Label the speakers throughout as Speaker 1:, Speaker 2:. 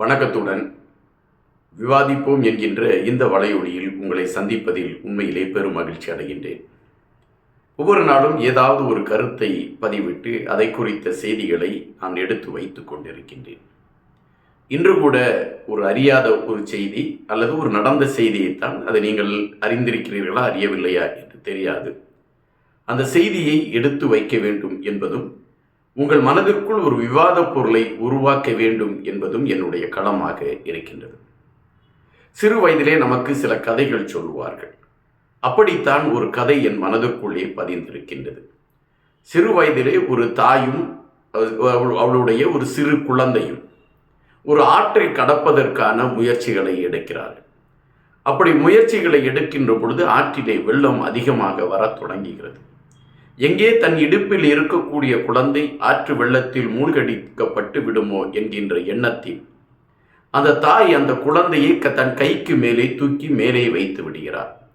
Speaker 1: வணக்கத்துடன் விவாதிப்போம் என்கின்ற இந்த வலையொலியில் உங்களை சந்திப்பதில் உண்மையிலே பெரும் மகிழ்ச்சி அடைகின்றேன். ஒவ்வொரு நாளும் ஏதாவது ஒரு கருத்தை பதிவிட்டு அதை குறித்த செய்திகளை நான் எடுத்து வைத்துக் கொண்டிருக்கின்றேன். இன்று கூட ஒரு அறியாத ஒரு செய்தி அல்லது ஒரு நடந்த செய்தியைத்தான் அதை நீங்கள் அறிந்திருக்கிறீர்களா அறியவில்லையா என்று தெரியாது. அந்த செய்தியை எடுத்து வைக்க வேண்டும் என்பதும் உங்கள் மனதிற்குள் ஒரு விவாத பொருளை உருவாக்க வேண்டும் என்பதும் என்னுடைய களமாக இருக்கின்றது. சிறு வயதிலே நமக்கு சில கதைகள் சொல்லுவார்கள். அப்படித்தான் ஒரு கதை என் மனதிற்குள்ளே பதிந்திருக்கின்றது. சிறு வயதிலே ஒரு தாயும் அவளுடைய ஒரு சிறு குழந்தையும் ஒரு ஆற்றை கடப்பதற்கான முயற்சிகளை எடுக்கிறார்கள். அப்படி முயற்சிகளை எடுக்கின்ற பொழுது ஆற்றிலே வெள்ளம் அதிகமாக வரத் தொடங்குகிறது. எங்கே தன் இடுப்பில் இருக்கக்கூடிய குழந்தை ஆற்று வெள்ளத்தில் மூழ்கடிக்கப்பட்டு விடுமோ என்கின்ற எண்ணத்தில் அந்த தாய் அந்த குழந்தையை க- தன் கைக்கு மேலே தூக்கி மேலே வைத்து விடுகிறார்.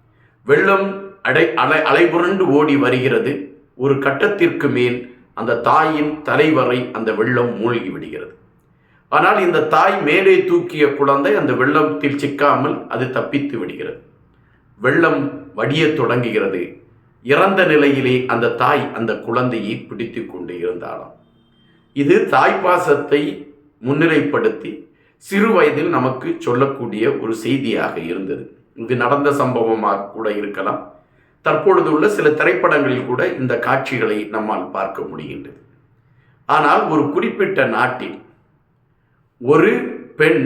Speaker 1: வெள்ளம் அடை அலை அலைபுரண்டு ஓடி வருகிறது. ஒரு கட்டத்திற்கு மேல் அந்த தாயின் தலைவரை அந்த வெள்ளம் மூழ்கி விடுகிறது. ஆனால் இந்த தாய் மேலே தூக்கிய குழந்தை அந்த வெள்ளத்தில் சிக்காமல் அது தப்பித்து விடுகிறது. வெள்ளம் வடியத் தொடங்குகிறது. இறந்த நிலையிலே அந்த தாய் அந்த குழந்தையை பிடித்து கொண்டு இருந்தாலும் இது தாய்ப்பாசத்தை முன்னிலைப்படுத்தி சிறு வயதில் நமக்கு சொல்லக்கூடிய ஒரு செய்தியாக இருந்தது. இது நடந்த சம்பவமாக கூட இருக்கலாம். தற்பொழுது உள்ள சில திரைப்படங்களில் கூட இந்த காட்சிகளை நம்மால் பார்க்க முடிகின்றது. ஆனால் ஒரு குறிப்பிட்ட நாட்டில் ஒரு பெண்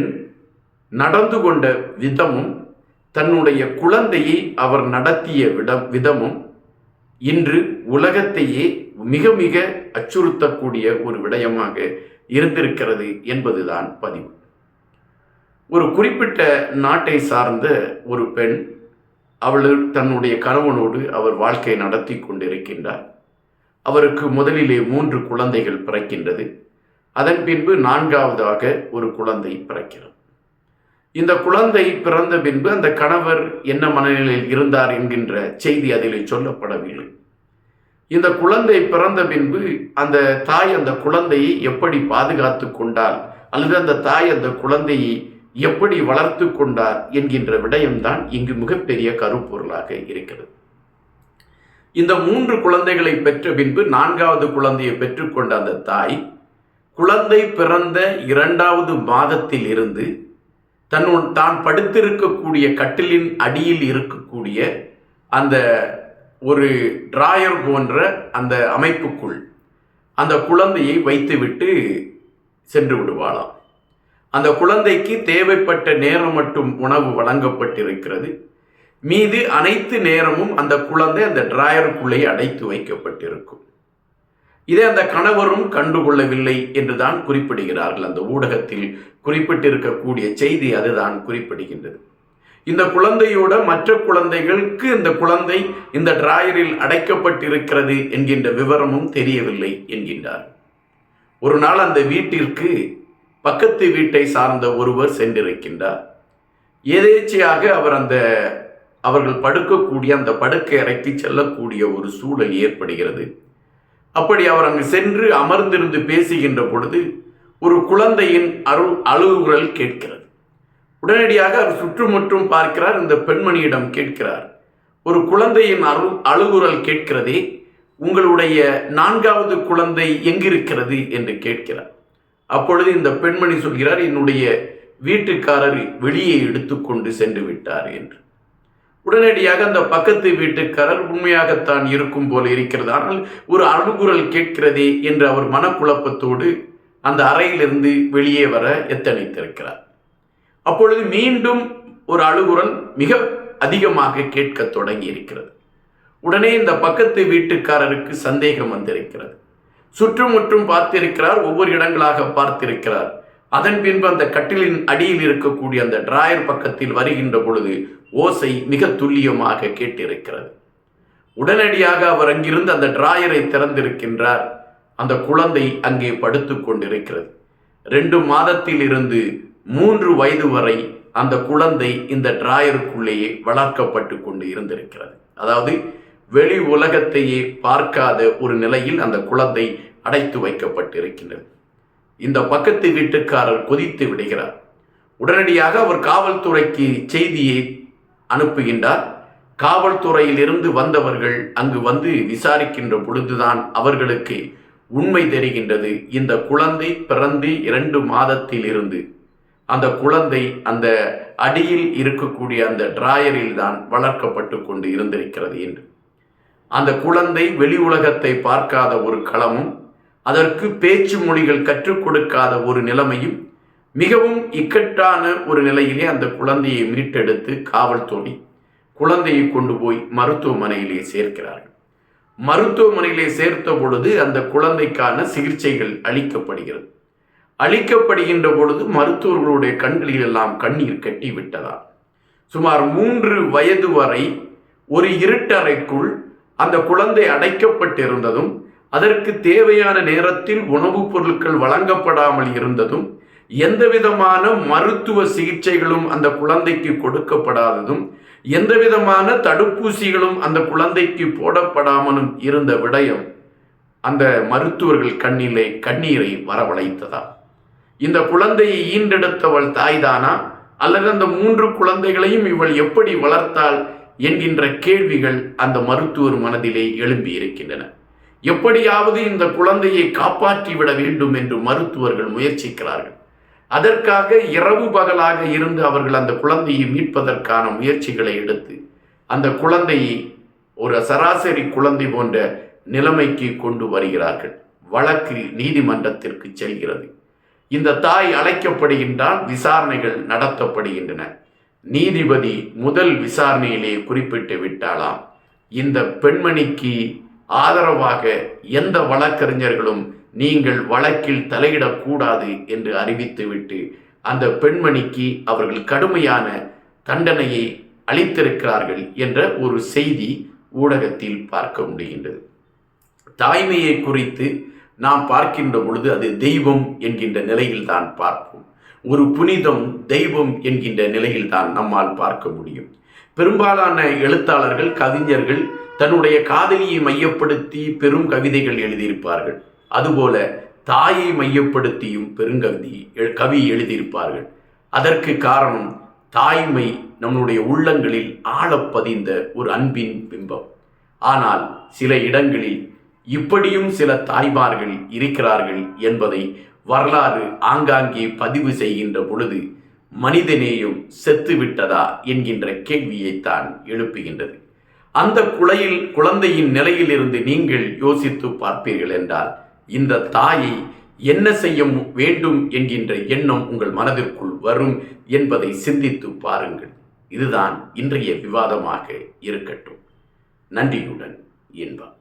Speaker 1: நடந்து கொண்ட விதமும் தன்னுடைய குழந்தையை அவர் நடத்திய விடம் விதமும் இன்று உலகத்தையே மிக மிக அச்சுறுத்தக்கூடிய ஒரு விடயமாக இருந்திருக்கிறது என்பதுதான் பதிவு. ஒரு குறிப்பிட்ட நாட்டை சார்ந்த ஒரு பெண் அவள் தன்னுடைய கணவனோடு அவர் வாழ்க்கை நடத்தி கொண்டிருக்கின்றார். அவருக்கு முதலிலே மூன்று குழந்தைகள் பிறக்கின்றது. அதன் பின்பு நான்காவதாக ஒரு குழந்தை பிறக்கிறது. இந்த குழந்தை பிறந்த பின்பு அந்த கணவர் என்ன மனநிலையில் இருந்தார் என்கின்ற செய்தி அதிலே சொல்லப்படவில்லை. இந்த குழந்தை பிறந்த பின்பு அந்த தாய் அந்த குழந்தையை எப்படி பாதுகாத்து கொண்டாள் அல்லது அந்த தாய் அந்த குழந்தையை எப்படி வளர்த்து கொண்டார் என்கின்ற விடயம்தான் இங்கு மிகப்பெரிய கருப்பொருளாக இருக்கிறது. இந்த மூன்று குழந்தைகளை பெற்ற பின்பு நான்காவது குழந்தையை பெற்றுக்கொண்ட அந்த தாய் குழந்தை பிறந்த இரண்டாவது மாதத்தில் இருந்து தன்னுடன் தான் படுத்திருக்கக்கூடிய கட்டிலின் அடியில் இருக்கக்கூடிய அந்த ஒரு டிராயர் போன்ற அந்த அமைப்புக்குள் அந்த குழந்தையை வைத்துவிட்டு சென்று விடுவாளாம். அந்த குழந்தைக்கு தேவைப்பட்ட நேரம் மட்டும் உணவு வழங்கப்பட்டிருக்கிறது. மீது அனைத்து நேரமும் அந்த குழந்தை அந்த டிராயருக்குள்ளே அடைத்து வைக்கப்பட்டிருக்கும். இதை அந்த கணவரும் கண்டுகொள்ளவில்லை என்றுதான் குறிப்பிடுகிறார்கள். அந்த ஊடகத்தில் குறிப்பிட்டிருக்கக்கூடிய செய்தி அதுதான் குறிப்பிடுகின்றது. இந்த குழந்தையோட மற்ற குழந்தைகளுக்கு இந்த குழந்தை இந்த டிராயரில் அடைக்கப்பட்டிருக்கிறது என்கின்ற விவரமும் தெரியவில்லை என்கின்றார். ஒரு நாள் அந்த வீட்டிற்கு பக்கத்து வீட்டை சார்ந்த ஒருவர் சென்றிருக்கின்றார். எதேச்சையாக அவர் அந்த அவர்கள் படுக்கக்கூடிய அந்த படுக்கை அறைக்கு செல்லக்கூடிய ஒரு சூழல் ஏற்படுகிறது. அப்படி அவர் அங்கு சென்று அமர்ந்திருந்து பேசுகின்ற பொழுது ஒரு குழந்தையின் அரு அழுகுரல் கேட்கிறது. உடனடியாக அவர் சுற்றுமுற்றும் பார்க்கிறார் இந்த பெண்மணியிடம் கேட்கிறார் ஒரு குழந்தையின் அரு அழுகுரல் கேட்கிறதே உங்களுடைய நான்காவது குழந்தை எங்கிருக்கிறது என்று கேட்கிறார். அப்பொழுது இந்த பெண்மணி சொல்கிறார் என்னுடைய வீட்டுக்காரர் வெளியே எடுத்துக்கொண்டு சென்று விட்டார் என்று. உடனடியாக அந்த பக்கத்து வீட்டுக்காரர் உண்மையாகத்தான் இருக்கும் போல இருக்கிறது. ஆனால் ஒரு அணுகுரல் கேட்கிறதே என்று அவர் மனக்குழப்பத்தோடு அந்த அறையிலிருந்து வெளியே வர எத்தனித்திருக்கிறார். அப்பொழுது மீண்டும் ஒரு அழுகுரல் மிக அதிகமாக கேட்க தொடங்கி இருக்கிறது உடனே இந்த பக்கத்து வீட்டுக்காரருக்கு சந்தேகம் வந்திருக்கிறது. சுற்றுமுற்றும் பார்த்திருக்கிறார் ஒவ்வொரு இடங்களாக பார்த்திருக்கிறார். அதன் பின்பு அந்த கட்டிலின் அடியில் இருக்கக்கூடிய அந்த டிராயர் பக்கத்தில் வருகின்ற பொழுது ஓசை மிக துல்லியமாக கேட்டிருக்கிறது. உடனடியாக அவர் அங்கிருந்து அந்த டிராயரை திறந்திருக்கின்றார். அந்த குழந்தை அங்கே படுத்துக் கொண்டிருக்கிறது. ரெண்டு மாதத்தில் இருந்து மூன்று வயது வரை அந்த குழந்தை இந்த டிராயருக்குள்ளேயே வளர்க்கப்பட்டு கொண்டு இருந்திருக்கிறது. அதாவது வெளி உலகத்தையே பார்க்காத ஒரு நிலையில் அந்த குழந்தை அடைத்து வைக்கப்பட்டிருக்கின்றது. இந்த பக்கத்து வீட்டுக்காரர் கொதித்து விடுகிறார். உடனடியாக அவர் காவல்துறைக்கு செய்தியை அனுப்புகின்றார். காவல்துறையிலிருந்து வந்தவர்கள் அங்கு வந்து விசாரிக்கின்ற பொழுதுதான் அவர்களுக்கு உண்மை தெரிகின்றது. இந்த குழந்தை பிறந்து இரண்டு மாதத்திலிருந்து. அந்த குழந்தை அந்த அடியில் இருக்கக்கூடிய அந்த டிராயரில் தான் வளர்க்கப்பட்டு கொண்டு இருந்திருக்கிறது என்று. அந்த குழந்தை வெளி உலகத்தை பார்க்காத ஒரு களமும் அதற்கு பேச்சு மொழிகள் கற்றுக் கொடுக்காத ஒரு நிலைமையும் மிகவும் இக்கட்டான ஒரு நிலையிலே அந்த குழந்தையை மீட்டெடுத்து காவல்துறை குழந்தையை கொண்டு போய் மருத்துவமனையிலே சேர்க்கிறார்கள். மருத்துவமனையிலே சேர்த்த பொழுது அந்த குழந்தைக்கான சிகிச்சைகள் அளிக்கப்படுகிறது. அளிக்கப்படுகின்ற பொழுது மருத்துவர்களுடைய கண்களில் எல்லாம் கண்ணீர் கட்டி விட்டதா சுமார் மூன்று வயது வரை ஒரு இருட்டறைக்குள் அந்த குழந்தை அடைக்கப்பட்டிருந்ததும் அதற்கு தேவையான நேரத்தில் உணவுப் பொருட்கள் வழங்கப்படாமல் இருந்ததும் எந்த விதமான மருத்துவ சிகிச்சைகளும் அந்த குழந்தைக்கு கொடுக்கப்படாததும் எந்த விதமான தடுப்பூசிகளும் அந்த குழந்தைக்கு போடப்படாமலும் இருந்த விடயம் அந்த மருத்துவர்கள் கண்ணிலே கண்ணீரை வரவழைத்ததா? இந்த குழந்தையை ஈண்டெடுத்தவள் தாய்தானா? அல்லது அந்த மூன்று குழந்தைகளையும் இவள் எப்படி வளர்த்தாள் என்கின்ற கேள்விகள் அந்த மருத்துவர் மனதிலே எழும்பி இருக்கின்றன. எப்படியாவது இந்த குழந்தையை காப்பாற்றிவிட வேண்டும் என்று மருத்துவர்கள் முயற்சிக்கிறார்கள். அதற்காக இரவு பகலாக இருந்து அவர்கள் அந்த குழந்தையை மீட்பதற்கான முயற்சிகளை எடுத்து அந்த குழந்தையை ஒரு சராசரி குழந்தை போன்ற நிலைமைக்கு கொண்டு வருகிறார்கள். வழக்கு நீதிமன்றத்திற்கு செல்கிறது. இந்த தாய் அழைக்கப்படுகின்றால் விசாரணைகள் நடத்தப்படுகின்றன. நீதிபதி முதல் விசாரணையிலே குறிப்பிட்டு விட்டாலாம் இந்த பெண்மணிக்கு ஆதரவாக எந்த வழக்கறிஞர்களும் நீங்கள் வழக்கில் தலையிடக்கூடாது என்று அறிவித்துவிட்டு அந்த பெண்மணிக்கு அவர்கள் கடுமையான தண்டனையை அளித்திருக்கிறார்கள் என்ற ஒரு செய்தி ஊடகத்தில் பார்க்க முடிகின்றது. தாய்மையை குறித்து நாம் பார்க்கின்ற பொழுது அது தெய்வம் என்கின்ற நிலையில் தான் பார்ப்போம். ஒரு புனிதம் தெய்வம் என்கின்ற நிலையில் தான் நம்மால் பார்க்க முடியும். பெரும்பாலான எழுத்தாளர்கள் கவிஞர்கள் தன்னுடைய காதலியை மையப்படுத்தி பெரும் கவிதைகள் எழுதியிருப்பார்கள். அதுபோல தாயை மையப்படுத்தியும் பெருங்கவி கவி எழுதியிருப்பார்கள். அதற்கு காரணம் தாய்மை நம்முடைய உள்ளங்களில் ஆழப்பதிந்த ஒரு அன்பின் பிம்பம். ஆனால் சில இடங்களில் இப்படியும் சில தாய்மார்கள் இருக்கிறார்கள் என்பதை வரலாறு ஆங்காங்கே பதிவு செய்கின்ற பொழுது மனிதநேயம் செத்துவிட்டதா என்கின்ற கேள்வியைத்தான் எழுப்புகின்றது. அந்த குலையில் குழந்தையின் நிலையிலிருந்து நீங்கள் யோசித்து பார்ப்பீர்கள் என்றால் இந்த தாயை என்ன செய்ய வேண்டும் என்கின்ற எண்ணம் உங்கள் மனதிற்குள் வரும் என்பதை சிந்தித்து பாருங்கள். இதுதான் இன்றைய விவாதமாக இருக்கட்டும். நன்றியுடன் இன்பம்.